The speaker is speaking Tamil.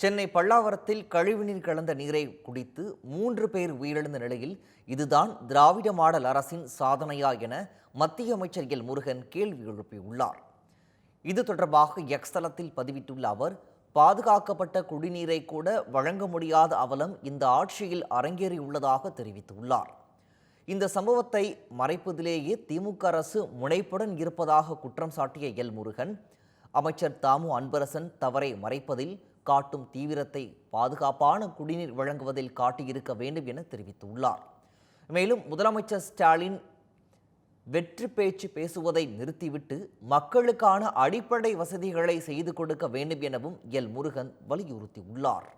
சென்னை பல்லாவரத்தில் கழிவுநீர் கலந்த நீரை குடித்து மூன்று பேர் உயிரிழந்த நிலையில் இதுதான் திராவிட மாடல் அரசின் சாதனையா என மத்திய அமைச்சர் எல் முருகன் கேள்வி எழுப்பியுள்ளார். இது தொடர்பாக எக்ஸ் தளத்தில் பதிவிட்டுள்ள அவர் பாதுகாக்கப்பட்ட குடிநீரை கூட வழங்க முடியாத அவலம் இந்த ஆட்சியில் அரங்கேறியுள்ளதாக தெரிவித்துள்ளார். இந்த சம்பவத்தை மறைப்பதிலேயே திமுக அரசு முனைப்புடன் இருப்பதாக குற்றம் சாட்டிய எல் முருகன் அமைச்சர் தாமு அன்பரசன் தவறை மறைப்பதில் காட்டும் தீவிரத்தை பாதுகாப்பான குடிநீர் வழங்குவதில் காட்டியிருக்க வேண்டும் என தெரிவித்துள்ளார். மேலும் முதலமைச்சர் ஸ்டாலின் வெற்றி பேச்சு பேசுவதை நிறுத்திவிட்டு மக்களுக்கான அடிப்படை வசதிகளை செய்து கொடுக்க வேண்டும் எனவும் எல் முருகன் வலியுறுத்தியுள்ளார்.